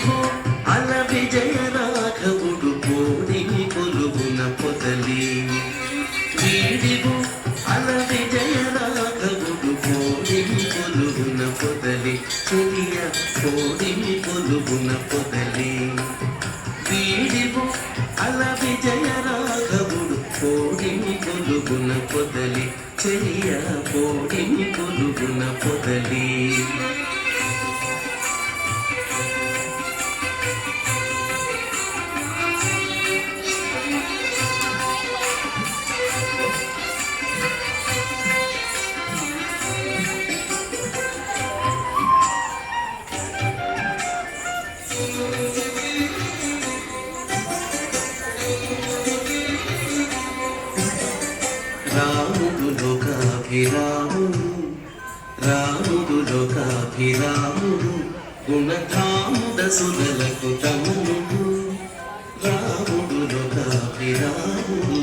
వీడివో అల విజయ రాఘవుడు కోడిని కొలుగున పొదలి. వీడివో అల విజయ రాఘవుడు కోడిని కొలుగున పొదలి. చెలియ కోడిని కొలుగున పొదలి. వీడివో అల విజయ రాఘవుడు కోడిని కొలుగున పొదలి. చెలియ కోడిని కొలుగున పొదలి. లోకాభిరాముడు రాముడు లోకాభిరాముడు గుణధాముడ సురలకు తమ్ముడు. రాముడు లోకాభిరాముడు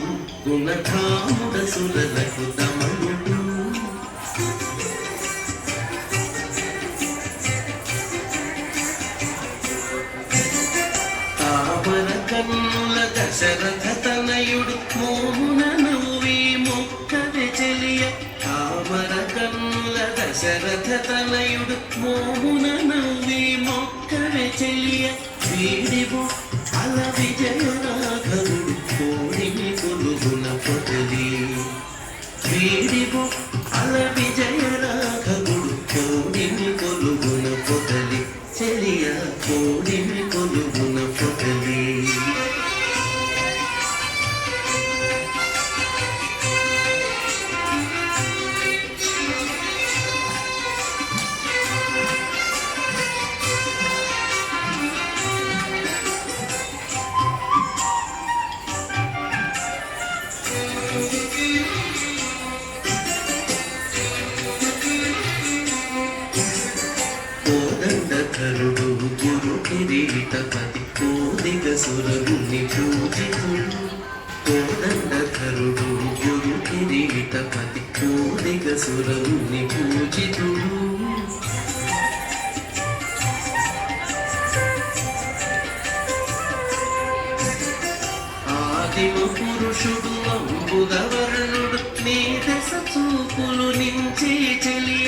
గుణధాముడ సురలకు తమ్ముడు. తామర కన్నుల దశరథ దశరథ తలయుడు మోమున నవ్వి మొక్కవి చెలియ వీడివు అల విజయరాఘవుడు కోడిని కొలుగున పొదలి. వీడివు అల విజయరాఘవుడు కోడిని కొలుగున పొదలి. చెలియ కోడిని కొలుగున పొదలి. కోదండకరుడు గురు కిరీటపతి కోదిగ సురముని పూజితుడు కోదండకరుడు గురు కిరీటపతి కోదిగ సురముని పూజితుడు ఆదిమ పురుషుడు అంబుదవర్ణుడు నీ దశ చూపులు నించి చెలియ.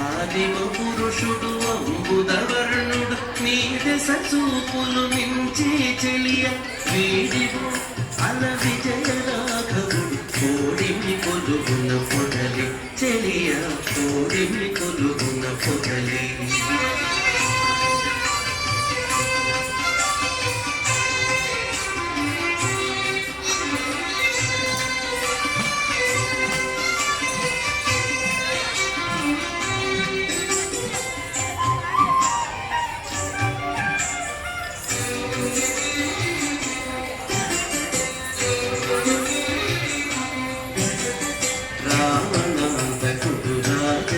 ఆదిమ పురుషుడు అంబుద నీ దశ చూపులు నించి చెలియ వీడివు అల విజయ రాఘవుడు కోడిమి కొలుగున పొదలి చెలియ కోడిమి కొలుగున పొదలి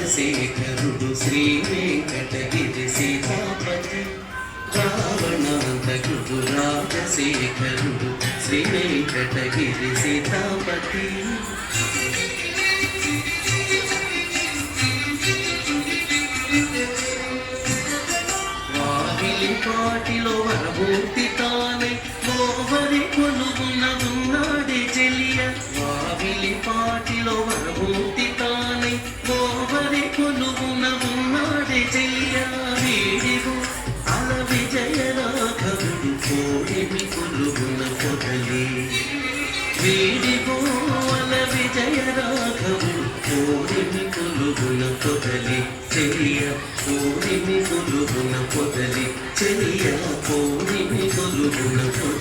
చంద్రశేఖరుడు శ్రీ వెంకటగిరి సీతాపతి. రావణాంతకుడు రాజశేఖరుడు శ్రీ వెంకటగిరి సీతాపతి వాటిలో వరమూర్తి ఊరిని కొలుగున పొదలి చెలియ ఊరిని కొలుగున పొదలి చెలియ ఊరిని కొలుగున పొదలి